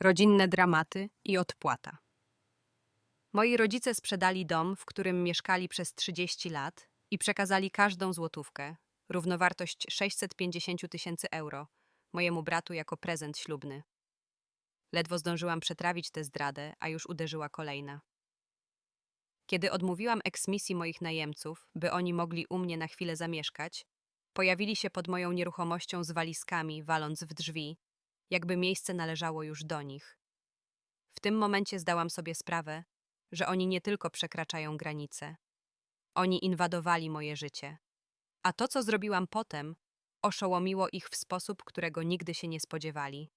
rodzinne dramaty i odpłata. Moi rodzice sprzedali dom, w którym mieszkali przez 30 lat i przekazali każdą złotówkę, równowartość 650 tysięcy euro, mojemu bratu jako prezent ślubny. Ledwo zdążyłam przetrawić tę zdradę, a już uderzyła kolejna. Kiedy odmówiłam eksmisji moich najemców, by oni mogli u mnie na chwilę zamieszkać, pojawili się pod moją nieruchomością z walizkami, waląc w drzwi, jakby miejsce należało już do nich. W tym momencie zdałam sobie sprawę, że oni nie tylko przekraczają granice, oni inwadowali moje życie. A to, co zrobiłam potem, oszołomiło ich w sposób, którego nigdy się nie spodziewali.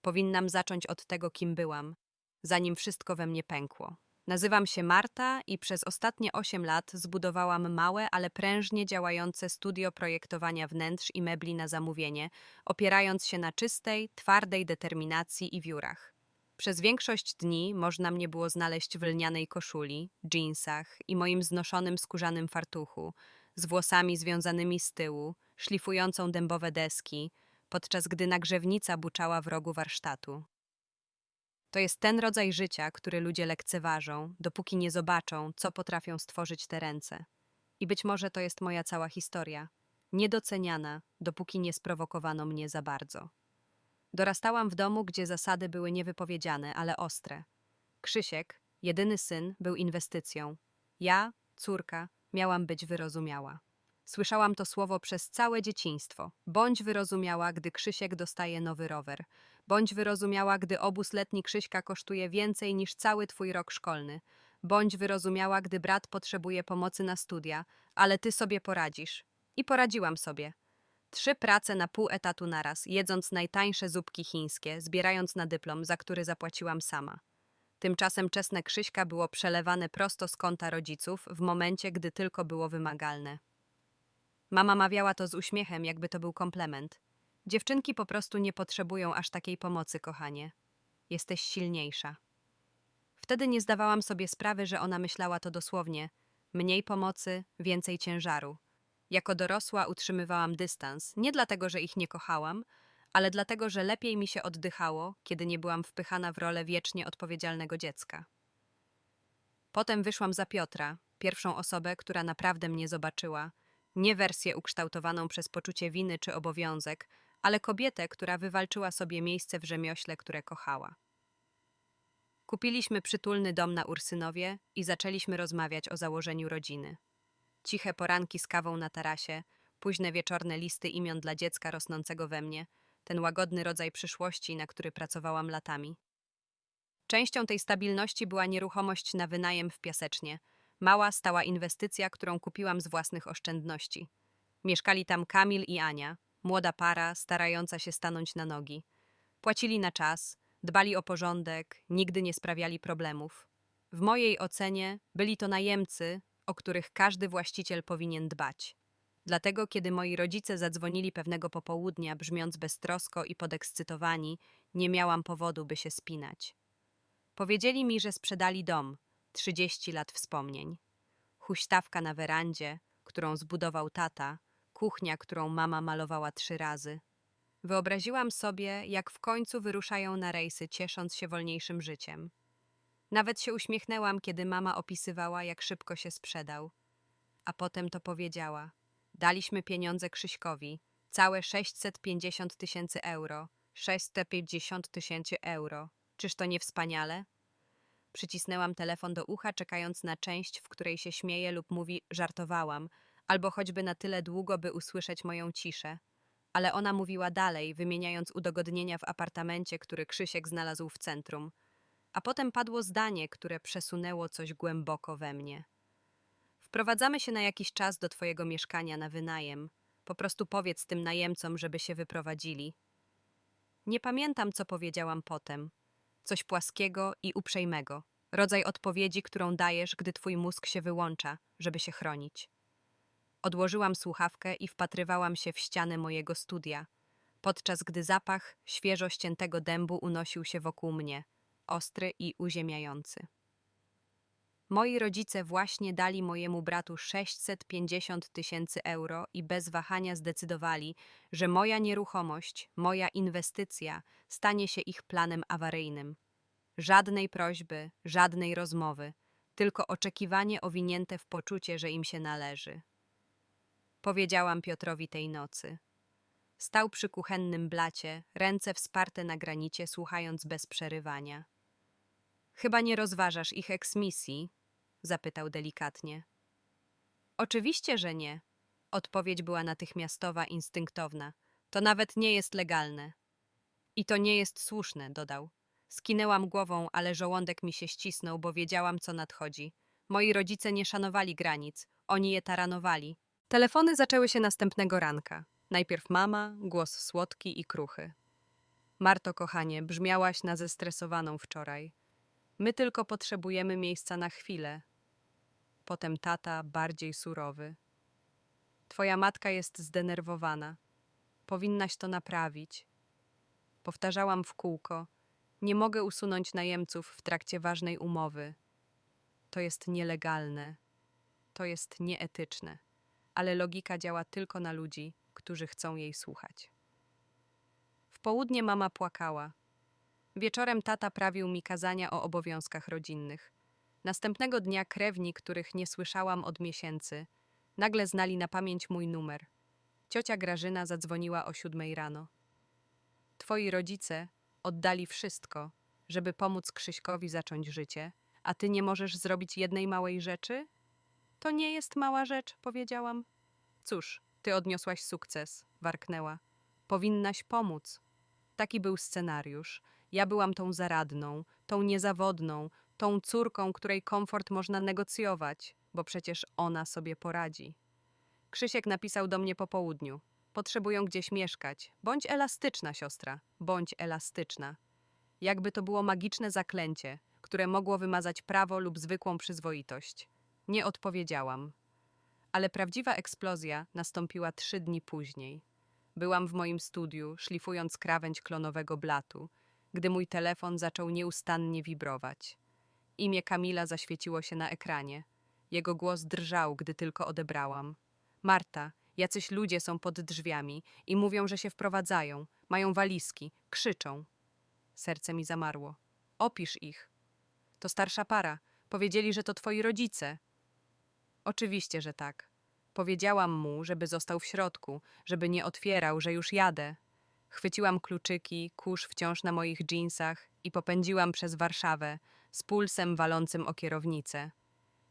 Powinnam zacząć od tego, kim byłam, zanim wszystko we mnie pękło. Nazywam się Marta i przez ostatnie 8 lat zbudowałam małe, ale prężnie działające studio projektowania wnętrz i mebli na zamówienie, opierając się na czystej, twardej determinacji i wiórach. Przez większość dni można mnie było znaleźć w lnianej koszuli, dżinsach i moim znoszonym skórzanym fartuchu, z włosami związanymi z tyłu, szlifującą dębowe deski, podczas gdy nagrzewnica buczała w rogu warsztatu. To jest ten rodzaj życia, który ludzie lekceważą, dopóki nie zobaczą, co potrafią stworzyć te ręce. I być może to jest moja cała historia, niedoceniana, dopóki nie sprowokowano mnie za bardzo. Dorastałam w domu, gdzie zasady były niewypowiedziane, ale ostre. Krzysiek, jedyny syn, był inwestycją. Ja, córka, miałam być wyrozumiała. Słyszałam to słowo przez całe dzieciństwo. Bądź wyrozumiała, gdy Krzysiek dostaje nowy rower. Bądź wyrozumiała, gdy obóz letni Krzyśka kosztuje więcej niż cały twój rok szkolny. Bądź wyrozumiała, gdy brat potrzebuje pomocy na studia, ale ty sobie poradzisz. I poradziłam sobie. Trzy prace na pół etatu naraz, jedząc najtańsze zupki chińskie, zbierając na dyplom, za który zapłaciłam sama. Tymczasem czesne Krzyśka było przelewane prosto z konta rodziców w momencie, gdy tylko było wymagalne. Mama mawiała to z uśmiechem, jakby to był komplement. Dziewczynki po prostu nie potrzebują aż takiej pomocy, kochanie. Jesteś silniejsza. Wtedy nie zdawałam sobie sprawy, że ona myślała to dosłownie. Mniej pomocy, więcej ciężaru. Jako dorosła utrzymywałam dystans, nie dlatego, że ich nie kochałam, ale dlatego, że lepiej mi się oddychało, kiedy nie byłam wpychana w rolę wiecznie odpowiedzialnego dziecka. Potem wyszłam za Piotra, pierwszą osobę, która naprawdę mnie zobaczyła, nie wersję ukształtowaną przez poczucie winy czy obowiązek, ale kobietę, która wywalczyła sobie miejsce w rzemiośle, które kochała. Kupiliśmy przytulny dom na Ursynowie i zaczęliśmy rozmawiać o założeniu rodziny. Ciche poranki z kawą na tarasie, późne wieczorne listy imion dla dziecka rosnącego we mnie, ten łagodny rodzaj przyszłości, na który pracowałam latami. Częścią tej stabilności była nieruchomość na wynajem w Piasecznie, mała, stała inwestycja, którą kupiłam z własnych oszczędności. Mieszkali tam Kamil i Ania, młoda para starająca się stanąć na nogi. Płacili na czas, dbali o porządek, nigdy nie sprawiali problemów. W mojej ocenie byli to najemcy, o których każdy właściciel powinien dbać. Dlatego, kiedy moi rodzice zadzwonili pewnego popołudnia, brzmiąc beztrosko i podekscytowani, nie miałam powodu, by się spinać. Powiedzieli mi, że sprzedali dom, 30 lat wspomnień. Huśtawka na werandzie, którą zbudował tata, kuchnia, którą mama malowała trzy razy. Wyobraziłam sobie, jak w końcu wyruszają na rejsy, ciesząc się wolniejszym życiem. Nawet się uśmiechnęłam, kiedy mama opisywała, jak szybko się sprzedał. A potem to powiedziała. Daliśmy pieniądze Krzyśkowi, całe 650 tysięcy euro. 650 tysięcy euro. Czyż to nie wspaniale? Przycisnęłam telefon do ucha, czekając na część, w której się śmieje lub mówi żartowałam, albo choćby na tyle długo, by usłyszeć moją ciszę. Ale ona mówiła dalej, wymieniając udogodnienia w apartamencie, który Krzysiek znalazł w centrum. A potem padło zdanie, które przesunęło coś głęboko we mnie. Wprowadzamy się na jakiś czas do twojego mieszkania na wynajem. Po prostu powiedz tym najemcom, żeby się wyprowadzili. Nie pamiętam, co powiedziałam potem. Coś płaskiego i uprzejmego. Rodzaj odpowiedzi, którą dajesz, gdy twój mózg się wyłącza, żeby się chronić. Odłożyłam słuchawkę i wpatrywałam się w ścianę mojego studia, podczas gdy zapach świeżo ściętego dębu unosił się wokół mnie, ostry i uziemiający. Moi rodzice właśnie dali mojemu bratu 650 tysięcy euro i bez wahania zdecydowali, że moja nieruchomość, moja inwestycja stanie się ich planem awaryjnym. Żadnej prośby, żadnej rozmowy, tylko oczekiwanie owinięte w poczucie, że im się należy. Powiedziałam Piotrowi tej nocy. Stał przy kuchennym blacie, ręce wsparte na granicie, słuchając bez przerywania. Chyba nie rozważasz ich eksmisji? zapytał delikatnie. Oczywiście, że nie. Odpowiedź była natychmiastowa, instynktowna. To nawet nie jest legalne. I to nie jest słuszne, dodał. Skinęłam głową, ale żołądek mi się ścisnął, bo wiedziałam, co nadchodzi. Moi rodzice nie szanowali granic, oni je taranowali. Telefony zaczęły się następnego ranka. Najpierw mama, głos słodki i kruchy. Marto, kochanie, brzmiałaś na zestresowaną wczoraj. My tylko potrzebujemy miejsca na chwilę. Potem tata, bardziej surowy. Twoja matka jest zdenerwowana. Powinnaś to naprawić. Powtarzałam w kółko. Nie mogę usunąć najemców w trakcie ważnej umowy. To jest nielegalne. To jest nieetyczne. Ale logika działa tylko na ludzi, którzy chcą jej słuchać. W południe mama płakała. Wieczorem tata prawił mi kazania o obowiązkach rodzinnych. Następnego dnia krewni, których nie słyszałam od miesięcy, nagle znali na pamięć mój numer. Ciocia Grażyna zadzwoniła o siódmej rano. Twoi rodzice oddali wszystko, żeby pomóc Krzyśkowi zacząć życie, a ty nie możesz zrobić jednej małej rzeczy? To nie jest mała rzecz, powiedziałam. Cóż, ty odniosłaś sukces, warknęła. Powinnaś pomóc. Taki był scenariusz. Ja byłam tą zaradną, tą niezawodną, tą córką, której komfort można negocjować, bo przecież ona sobie poradzi. Krzysiek napisał do mnie po południu. Potrzebują gdzieś mieszkać. Bądź elastyczna, siostra, bądź elastyczna. Jakby to było magiczne zaklęcie, które mogło wymazać prawo lub zwykłą przyzwoitość. Nie odpowiedziałam. Ale prawdziwa eksplozja nastąpiła trzy dni później. Byłam w moim studiu, szlifując krawędź klonowego blatu, gdy mój telefon zaczął nieustannie wibrować. Imię Kamila zaświeciło się na ekranie. Jego głos drżał, gdy tylko odebrałam. Marta, jacyś ludzie są pod drzwiami i mówią, że się wprowadzają, mają walizki, krzyczą. Serce mi zamarło. Opisz ich. To starsza para. Powiedzieli, że to twoi rodzice. Oczywiście, że tak. Powiedziałam mu, żeby został w środku, żeby nie otwierał, że już jadę. Chwyciłam kluczyki, kurz wciąż na moich dżinsach i popędziłam przez Warszawę, z pulsem walącym o kierownicę.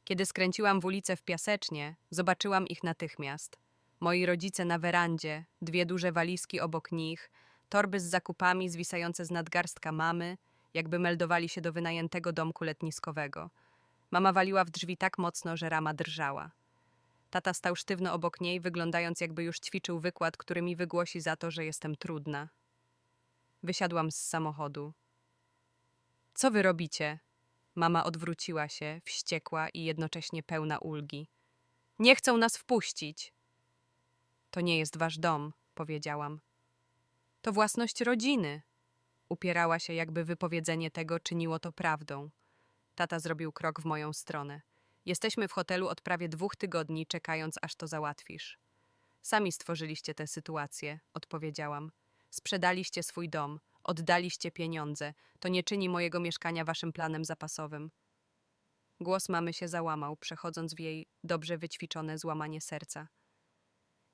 Kiedy skręciłam w ulicę w Piasecznie, zobaczyłam ich natychmiast. Moi rodzice na werandzie, dwie duże walizki obok nich, torby z zakupami zwisające z nadgarstka mamy, jakby meldowali się do wynajętego domku letniskowego. Mama waliła w drzwi tak mocno, że rama drżała. Tata stał sztywno obok niej, wyglądając jakby już ćwiczył wykład, który mi wygłosi za to, że jestem trudna. Wysiadłam z samochodu. Co wy robicie? Mama odwróciła się, wściekła i jednocześnie pełna ulgi. Nie chcą nas wpuścić. To nie jest wasz dom, powiedziałam. To własność rodziny. Upierała się, jakby wypowiedzenie tego czyniło to prawdą. Tata zrobił krok w moją stronę. Jesteśmy w hotelu od prawie dwóch tygodni, czekając, aż to załatwisz. Sami stworzyliście tę sytuację, odpowiedziałam. Sprzedaliście swój dom, oddaliście pieniądze. To nie czyni mojego mieszkania waszym planem zapasowym. Głos mamy się załamał, przechodząc w jej dobrze wyćwiczone złamanie serca.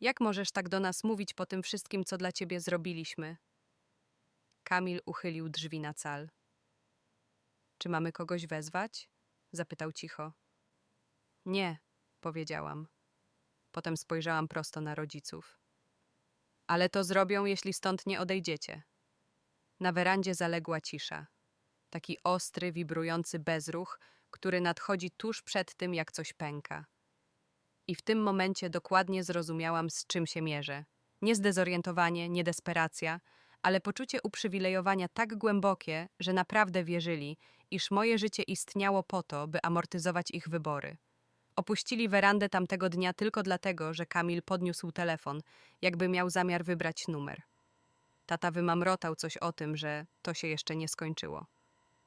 Jak możesz tak do nas mówić po tym wszystkim, co dla ciebie zrobiliśmy? Kamil uchylił drzwi na cal. Czy mamy kogoś wezwać? Zapytał cicho. Nie, powiedziałam. Potem spojrzałam prosto na rodziców. Ale to zrobią, jeśli stąd nie odejdziecie. Na werandzie zaległa cisza. Taki ostry, wibrujący bezruch, który nadchodzi tuż przed tym, jak coś pęka. I w tym momencie dokładnie zrozumiałam, z czym się mierzę. Nie zdezorientowanie, nie desperacja, ale poczucie uprzywilejowania tak głębokie, że naprawdę wierzyli, iż moje życie istniało po to, by amortyzować ich wybory. Opuścili werandę tamtego dnia tylko dlatego, że Kamil podniósł telefon, jakby miał zamiar wybrać numer. Tata wymamrotał coś o tym, że to się jeszcze nie skończyło.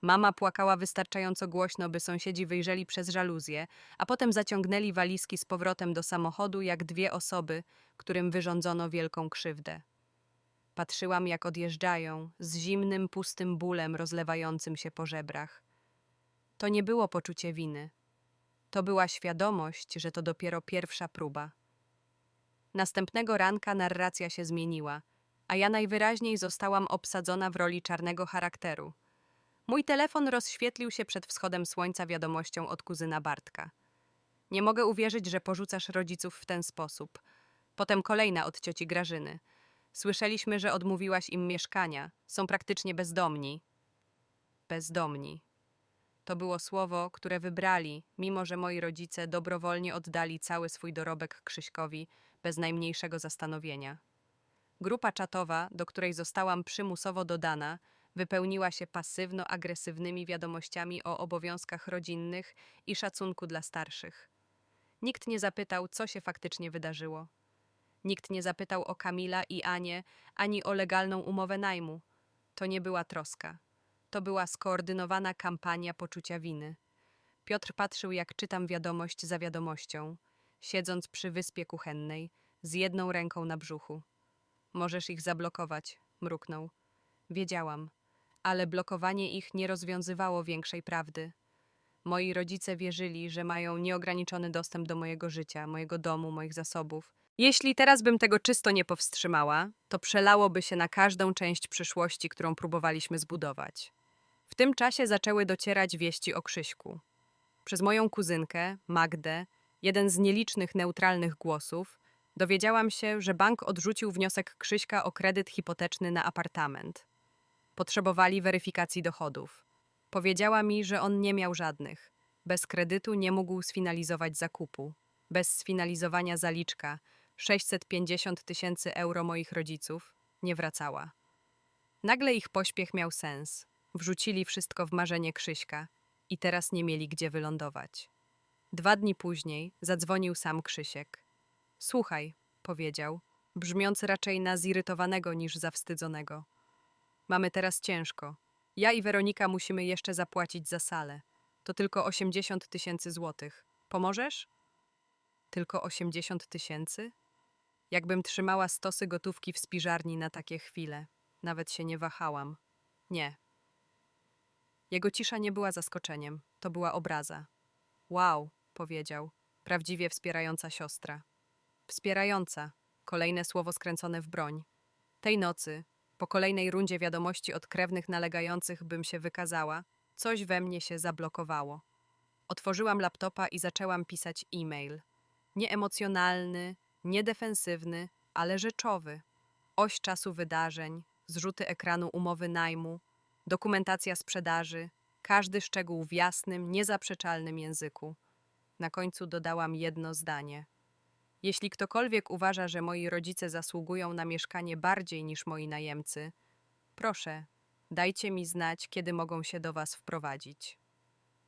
Mama płakała wystarczająco głośno, by sąsiedzi wyjrzeli przez żaluzję, a potem zaciągnęli walizki z powrotem do samochodu, jak dwie osoby, którym wyrządzono wielką krzywdę. Patrzyłam, jak odjeżdżają, z zimnym, pustym bólem rozlewającym się po żebrach. To nie było poczucie winy. To była świadomość, że to dopiero pierwsza próba. Następnego ranka narracja się zmieniła, a ja najwyraźniej zostałam obsadzona w roli czarnego charakteru. Mój telefon rozświetlił się przed wschodem słońca wiadomością od kuzyna Bartka. Nie mogę uwierzyć, że porzucasz rodziców w ten sposób. Potem kolejna od cioci Grażyny. Słyszeliśmy, że odmówiłaś im mieszkania. Są praktycznie bezdomni. Bezdomni. To było słowo, które wybrali, mimo że moi rodzice dobrowolnie oddali cały swój dorobek Krzyśkowi bez najmniejszego zastanowienia. Grupa czatowa, do której zostałam przymusowo dodana, wypełniła się pasywno-agresywnymi wiadomościami o obowiązkach rodzinnych i szacunku dla starszych. Nikt nie zapytał, co się faktycznie wydarzyło. Nikt nie zapytał o Kamila i Anię, ani o legalną umowę najmu. To nie była troska. To była skoordynowana kampania poczucia winy. Piotr patrzył, jak czytam wiadomość za wiadomością, siedząc przy wyspie kuchennej, z jedną ręką na brzuchu. Możesz ich zablokować, mruknął. Wiedziałam, ale blokowanie ich nie rozwiązywało większej prawdy. Moi rodzice wierzyli, że mają nieograniczony dostęp do mojego życia, mojego domu, moich zasobów. Jeśli teraz bym tego czysto nie powstrzymała, to przelałoby się na każdą część przyszłości, którą próbowaliśmy zbudować. W tym czasie zaczęły docierać wieści o Krzyśku. Przez moją kuzynkę, Magdę, jeden z nielicznych neutralnych głosów, dowiedziałam się, że bank odrzucił wniosek Krzyśka o kredyt hipoteczny na apartament. Potrzebowali weryfikacji dochodów. Powiedziała mi, że on nie miał żadnych. Bez kredytu nie mógł sfinalizować zakupu. Bez sfinalizowania zaliczka 650 tysięcy euro moich rodziców nie wracała. Nagle ich pośpiech miał sens. Wrzucili wszystko w marzenie Krzyśka i teraz nie mieli gdzie wylądować. Dwa dni później zadzwonił sam Krzysiek. Słuchaj, powiedział, brzmiąc raczej na zirytowanego niż zawstydzonego. Mamy teraz ciężko. Ja i Weronika musimy jeszcze zapłacić za salę. To tylko 80 tysięcy złotych. Pomożesz? Tylko 80 tysięcy? Jakbym trzymała stosy gotówki w spiżarni na takie chwile. Nawet się nie wahałam. Nie. Jego cisza nie była zaskoczeniem, to była obraza. Wow, powiedział, prawdziwie wspierająca siostra. Wspierająca, kolejne słowo skręcone w broń. Tej nocy, po kolejnej rundzie wiadomości od krewnych nalegających, bym się wykazała, coś we mnie się zablokowało. Otworzyłam laptopa i zaczęłam pisać e-mail. Nieemocjonalny, niedefensywny, ale rzeczowy. Oś czasu wydarzeń, zrzuty ekranu umowy najmu, dokumentacja sprzedaży, każdy szczegół w jasnym, niezaprzeczalnym języku. Na końcu dodałam jedno zdanie. Jeśli ktokolwiek uważa, że moi rodzice zasługują na mieszkanie bardziej niż moi najemcy, proszę, dajcie mi znać, kiedy mogą się do Was wprowadzić.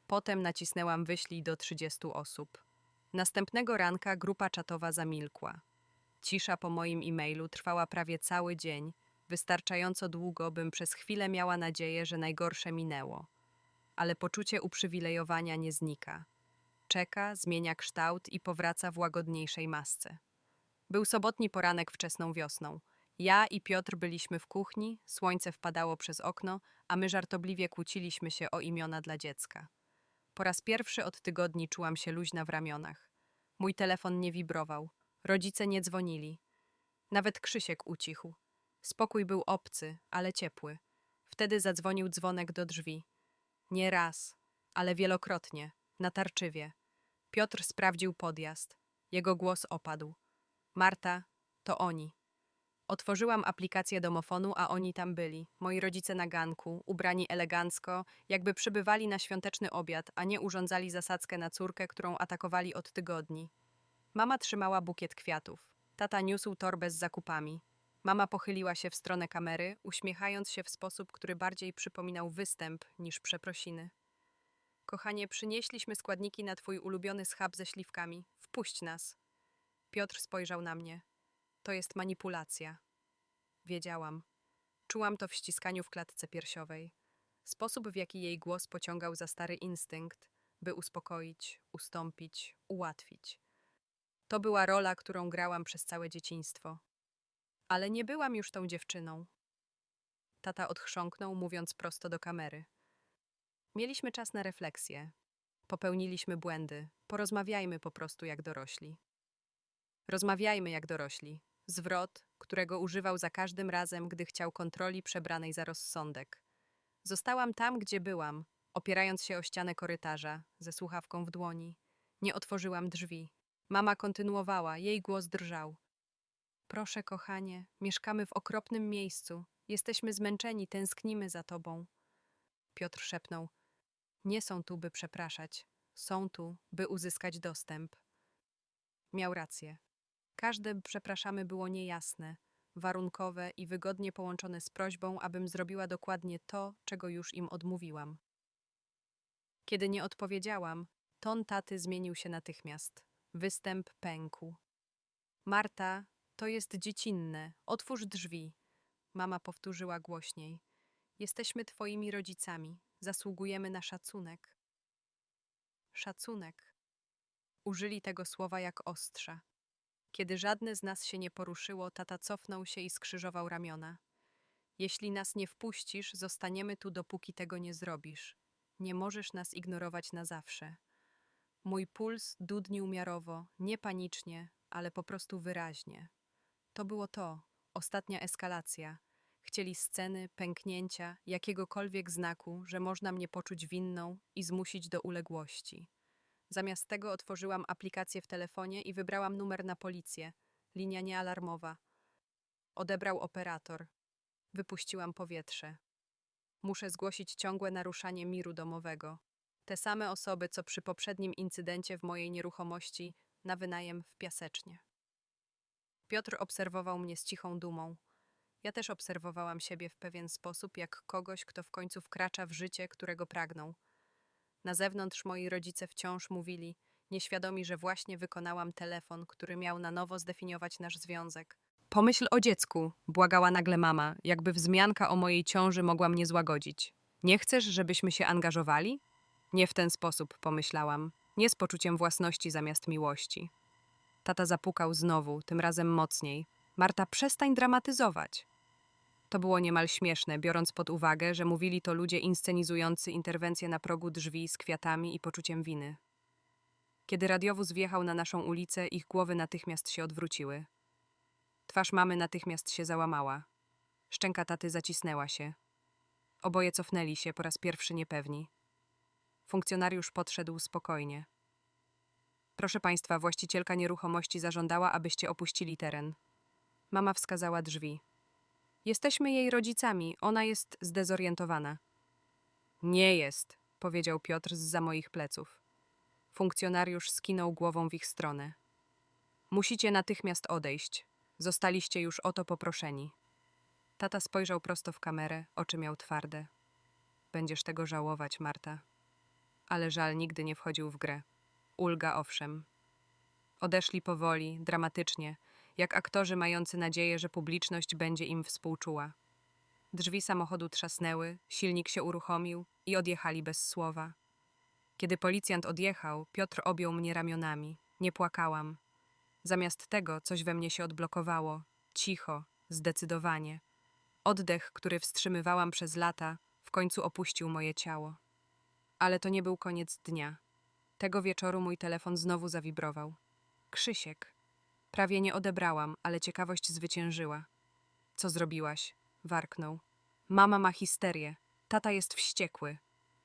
Potem nacisnęłam wyślij do 30 osób. Następnego ranka grupa czatowa zamilkła. Cisza po moim e-mailu trwała prawie cały dzień, wystarczająco długo, bym przez chwilę miała nadzieję, że najgorsze minęło. Ale poczucie uprzywilejowania nie znika. Czeka, zmienia kształt i powraca w łagodniejszej masce. Był sobotni poranek wczesną wiosną. Ja i Piotr byliśmy w kuchni, słońce wpadało przez okno, a my żartobliwie kłóciliśmy się o imiona dla dziecka. Po raz pierwszy od tygodni czułam się luźna w ramionach. Mój telefon nie wibrował, rodzice nie dzwonili. Nawet Krzysiek ucichł. Spokój był obcy, ale ciepły. Wtedy zadzwonił dzwonek do drzwi. Nie raz, ale wielokrotnie, natarczywie. Piotr sprawdził podjazd. Jego głos opadł. Marta, to oni. Otworzyłam aplikację domofonu, a oni tam byli. Moi rodzice na ganku, ubrani elegancko, jakby przybywali na świąteczny obiad, a nie urządzali zasadzkę na córkę, którą atakowali od tygodni. Mama trzymała bukiet kwiatów. Tata niósł torbę z zakupami. Mama pochyliła się w stronę kamery, uśmiechając się w sposób, który bardziej przypominał występ niż przeprosiny. Kochanie, przynieśliśmy składniki na twój ulubiony schab ze śliwkami. Wpuść nas. Piotr spojrzał na mnie. To jest manipulacja. Wiedziałam. Czułam to w ściskaniu w klatce piersiowej. Sposób, w jaki jej głos pociągał za stary instynkt, by uspokoić, ustąpić, ułatwić. To była rola, którą grałam przez całe dzieciństwo. Ale nie byłam już tą dziewczyną. Tata odchrząknął, mówiąc prosto do kamery. Mieliśmy czas na refleksję. Popełniliśmy błędy. Porozmawiajmy po prostu jak dorośli. Rozmawiajmy jak dorośli. Zwrot, którego używał za każdym razem, gdy chciał kontroli przebranej za rozsądek. Zostałam tam, gdzie byłam, opierając się o ścianę korytarza, ze słuchawką w dłoni. Nie otworzyłam drzwi. Mama kontynuowała, jej głos drżał. Proszę, kochanie, mieszkamy w okropnym miejscu. Jesteśmy zmęczeni, tęsknimy za tobą. Piotr szepnął: Nie są tu, by przepraszać. Są tu, by uzyskać dostęp. Miał rację. Każde przepraszamy było niejasne, warunkowe i wygodnie połączone z prośbą, abym zrobiła dokładnie to, czego już im odmówiłam. Kiedy nie odpowiedziałam, ton taty zmienił się natychmiast. Występ pękł. Marta, to jest dziecinne. Otwórz drzwi. Mama powtórzyła głośniej. Jesteśmy twoimi rodzicami. Zasługujemy na szacunek. Szacunek. Użyli tego słowa jak ostrza. Kiedy żadne z nas się nie poruszyło, tata cofnął się i skrzyżował ramiona. Jeśli nas nie wpuścisz, zostaniemy tu, dopóki tego nie zrobisz. Nie możesz nas ignorować na zawsze. Mój puls dudnił miarowo, nie panicznie, ale po prostu wyraźnie. To było to, ostatnia eskalacja. Chcieli sceny, pęknięcia, jakiegokolwiek znaku, że można mnie poczuć winną i zmusić do uległości. Zamiast tego otworzyłam aplikację w telefonie i wybrałam numer na policję. Linia niealarmowa. Odebrał operator. Wypuściłam powietrze. Muszę zgłosić ciągłe naruszanie miru domowego. Te same osoby, co przy poprzednim incydencie w mojej nieruchomości na wynajem w Piasecznie. Piotr obserwował mnie z cichą dumą. Ja też obserwowałam siebie w pewien sposób, jak kogoś, kto w końcu wkracza w życie, którego pragnął. Na zewnątrz moi rodzice wciąż mówili, nieświadomi, że właśnie wykonałam telefon, który miał na nowo zdefiniować nasz związek. Pomyśl o dziecku, błagała nagle mama, jakby wzmianka o mojej ciąży mogła mnie złagodzić. Nie chcesz, żebyśmy się angażowali? Nie w ten sposób, pomyślałam. Nie z poczuciem własności zamiast miłości. Tata zapukał znowu, tym razem mocniej. Marta, przestań dramatyzować. To było niemal śmieszne, biorąc pod uwagę, że mówili to ludzie inscenizujący interwencję na progu drzwi z kwiatami i poczuciem winy. Kiedy radiowóz wjechał na naszą ulicę, ich głowy natychmiast się odwróciły. Twarz mamy natychmiast się załamała. Szczęka taty zacisnęła się. Oboje cofnęli się, po raz pierwszy niepewni. Funkcjonariusz podszedł spokojnie. Proszę państwa, właścicielka nieruchomości zażądała, abyście opuścili teren. Mama wskazała drzwi. Jesteśmy jej rodzicami, ona jest zdezorientowana. Nie jest, powiedział Piotr z za moich pleców. Funkcjonariusz skinął głową w ich stronę. Musicie natychmiast odejść. Zostaliście już o to poproszeni. Tata spojrzał prosto w kamerę, oczy miał twarde. Będziesz tego żałować, Marta. Ale żal nigdy nie wchodził w grę. Ulga owszem. Odeszli powoli, dramatycznie, jak aktorzy mający nadzieję, że publiczność będzie im współczuła. Drzwi samochodu trzasnęły, silnik się uruchomił i odjechali bez słowa. Kiedy policjant odjechał, Piotr objął mnie ramionami. Nie płakałam. Zamiast tego coś we mnie się odblokowało. Cicho, zdecydowanie. Oddech, który wstrzymywałam przez lata, w końcu opuścił moje ciało. Ale to nie był koniec dnia. Tego wieczoru mój telefon znowu zawibrował. Krzysiek. Prawie nie odebrałam, ale ciekawość zwyciężyła. Co zrobiłaś? Warknął. Mama ma histerię. Tata jest wściekły.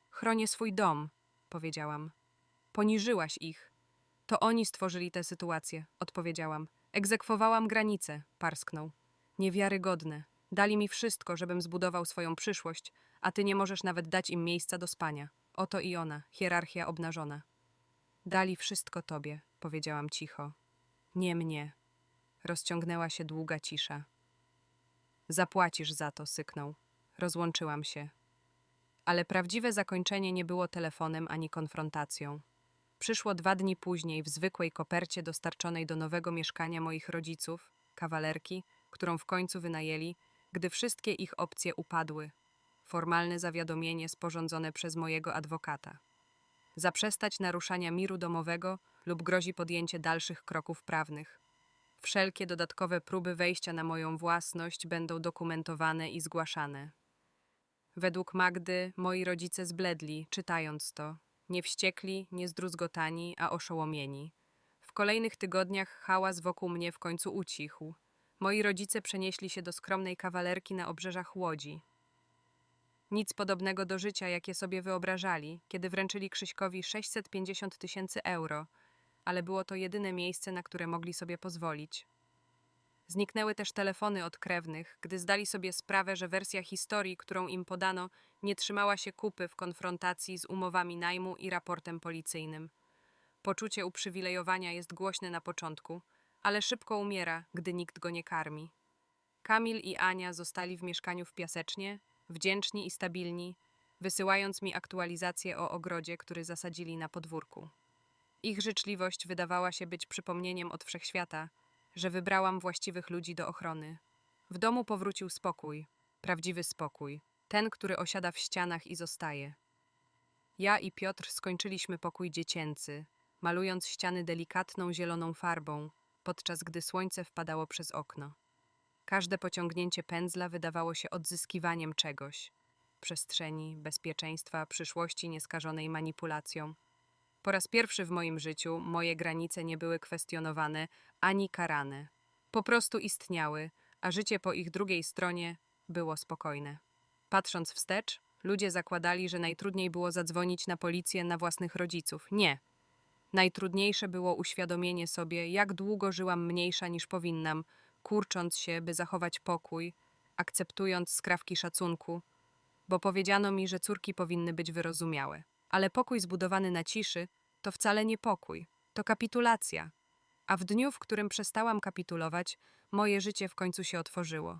Chronię swój dom, powiedziałam. Poniżyłaś ich. To oni stworzyli tę sytuację, odpowiedziałam. Egzekwowałam granice, parsknął. Niewiarygodne. Dali mi wszystko, żebym zbudował swoją przyszłość, a ty nie możesz nawet dać im miejsca do spania. Oto i ona, hierarchia obnażona. Dali wszystko tobie, powiedziałam cicho. Nie mnie. Rozciągnęła się długa cisza. Zapłacisz za to, syknął. Rozłączyłam się. Ale prawdziwe zakończenie nie było telefonem ani konfrontacją. Przyszło dwa dni później w zwykłej kopercie dostarczonej do nowego mieszkania moich rodziców, kawalerki, którą w końcu wynajęli, gdy wszystkie ich opcje upadły. Formalne zawiadomienie sporządzone przez mojego adwokata. Zaprzestać naruszania miru domowego lub grozi podjęcie dalszych kroków prawnych. Wszelkie dodatkowe próby wejścia na moją własność będą dokumentowane i zgłaszane. Według Magdy moi rodzice zbledli, czytając to. Nie wściekli, nie zdruzgotani, a oszołomieni. W kolejnych tygodniach hałas wokół mnie w końcu ucichł. Moi rodzice przenieśli się do skromnej kawalerki na obrzeżach Łodzi. Nic podobnego do życia, jakie sobie wyobrażali, kiedy wręczyli Krzyśkowi 650 tysięcy euro, ale było to jedyne miejsce, na które mogli sobie pozwolić. Zniknęły też telefony od krewnych, gdy zdali sobie sprawę, że wersja historii, którą im podano, nie trzymała się kupy w konfrontacji z umowami najmu i raportem policyjnym. Poczucie uprzywilejowania jest głośne na początku, ale szybko umiera, gdy nikt go nie karmi. Kamil i Ania zostali w mieszkaniu w Piasecznie, wdzięczni i stabilni, wysyłając mi aktualizację o ogrodzie, który zasadzili na podwórku. Ich życzliwość wydawała się być przypomnieniem od wszechświata, że wybrałam właściwych ludzi do ochrony. W domu powrócił spokój, prawdziwy spokój, ten, który osiada w ścianach i zostaje. Ja i Piotr skończyliśmy pokój dziecięcy, malując ściany delikatną zieloną farbą, podczas gdy słońce wpadało przez okno. Każde pociągnięcie pędzla wydawało się odzyskiwaniem czegoś przestrzeni, bezpieczeństwa, przyszłości nieskażonej manipulacją. Po raz pierwszy w moim życiu moje granice nie były kwestionowane ani karane. Po prostu istniały, a życie po ich drugiej stronie było spokojne. Patrząc wstecz, ludzie zakładali, że najtrudniej było zadzwonić na policję na własnych rodziców. Nie. Najtrudniejsze było uświadomienie sobie, jak długo żyłam mniejsza niż powinnam, kurcząc się, by zachować pokój, akceptując skrawki szacunku, bo powiedziano mi, że córki powinny być wyrozumiałe. Ale pokój zbudowany na ciszy to wcale nie pokój, to kapitulacja. A w dniu, w którym przestałam kapitulować, moje życie w końcu się otworzyło.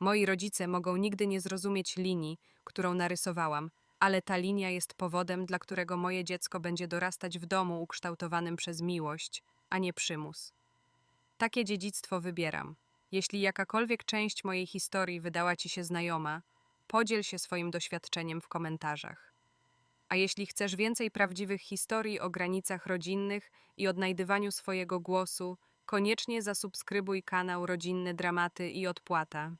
Moi rodzice mogą nigdy nie zrozumieć linii, którą narysowałam, ale ta linia jest powodem, dla którego moje dziecko będzie dorastać w domu ukształtowanym przez miłość, a nie przymus. Takie dziedzictwo wybieram. Jeśli jakakolwiek część mojej historii wydała ci się znajoma, podziel się swoim doświadczeniem w komentarzach. A jeśli chcesz więcej prawdziwych historii o granicach rodzinnych i odnajdywaniu swojego głosu, koniecznie zasubskrybuj kanał Rodzinne Dramaty i Odpłata.